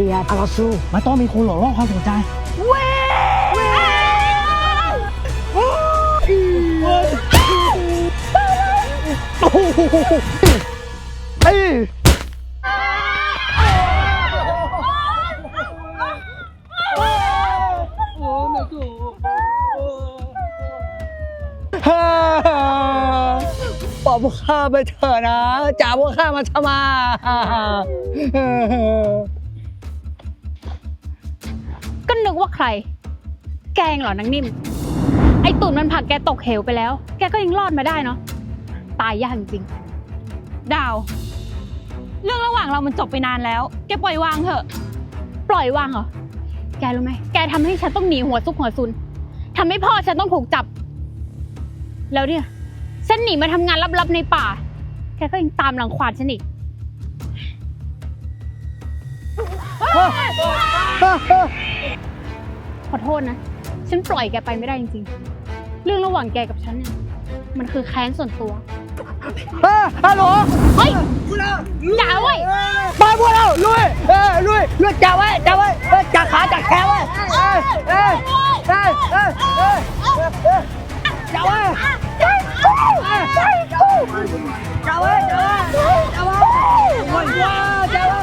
ดีอะเอาเราสู้มันต้องมีคนหลอกล่อความสนใจเอ้ยฮ่าบอกพวกข้าไปเถอะนะจ่าพวกข้ามาทำไม ก็นึกว่าใคร แกงเหรอนางนิ่ม ไอตุ่นมันผลักแกตกเหวไปแล้ว แกก็ยังรอดมาได้เนาะ ตายยากจริง ดาว เรื่องระหว่างเรามันจบไปนานแล้ว แกปล่อยวางเถอะๆปล่อยวางเหรอ แกรู้ไหม แกทำให้ฉันต้องหนีหัวซุกหัวซุน ทำให้พ่อฉันต้องถูกจับ แล้วเนี่ย ฉันหนีมาทำงานลับๆในป่า แกก็ยังตามรังควานฉันอีก ขอโทษนะ ฉันปล่อยแกไปไม่ได้จริงๆ เรื่องระหว่างแกกับฉันเนี่ย มันคือแค้นส่วนตัวเฮ้ยฮัลโหลเฮ้ยอย่าเว้ยไปพวกเราลุยเออลุยลุยจับไว้จับไว้เออจับขาจับแขนไว้เอ้ยเอ้ยเอ้ยเอ้ยเอ้ยเอ้ยจับไว้จับไว้จับไว้จับไว้จับไว้ว้าจับไว้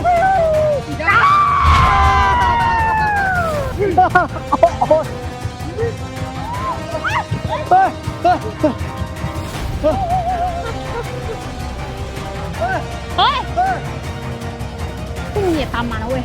จับไว้โอ้โหเฮ้ยเฮ้ยเฮ้ยเฮ้ยพรุ่งอย่าตามมานะเว้ย